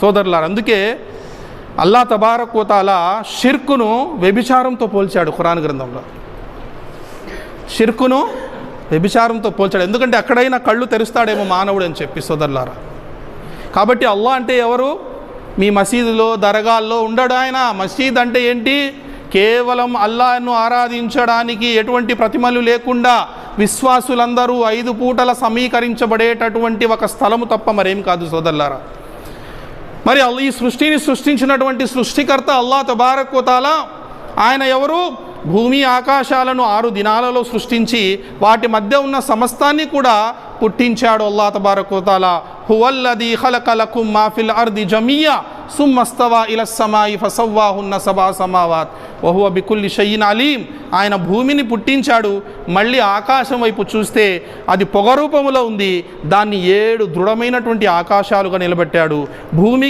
సోదరులారు అందుకే అల్లా తబారకోతాల షిర్కును వ్యభిచారంతో పోల్చాడు ఖురాన్ గ్రంథంలో. షిర్కును వ్యభిచారంతో పోల్చాడు. ఎందుకంటే ఎక్కడైనా కళ్ళు తెరుస్తాడేమో మానవుడు అని చెప్పి సోదరులారా. కాబట్టి అల్లా అంటే ఎవరు? మీ మసీదులో దరగాల్లో ఉండడు ఆయన. మసీద్ అంటే ఏంటి? కేవలం అల్లాను ఆరాధించడానికి ఎటువంటి ప్రతిమలు లేకుండా విశ్వాసులందరూ ఐదు పూటల సమీకరించబడేటటువంటి ఒక స్థలము తప్ప మరేం కాదు సోదరులారా. మరి ఈ సృష్టిని సృష్టించినటువంటి సృష్టికర్త అల్లా తబారకుతాల ఆయన ఎవరు? భూమి ఆకాశాలను ఆరు దినాలలో సృష్టించి వాటి మధ్య ఉన్న సమస్తాన్ని కూడా పుట్టించాడు అల్లా తబారకుతాల హువల్లది ఖలకలకుం మాఫిల్ అర్ది జమియా సుమ్మస్తవా ఇల సమాయి ఫసవ్వాహున్న సభా సమావాత్. వహువ బికుల్లి షయ్యిన్ అలీం. ఆయన భూమిని పుట్టించాడు. మళ్ళీ ఆకాశం వైపు చూస్తే అది పొగరూపములో ఉంది. దాన్ని ఏడు దృఢమైనటువంటి ఆకాశాలుగా నిలబెట్టాడు. భూమి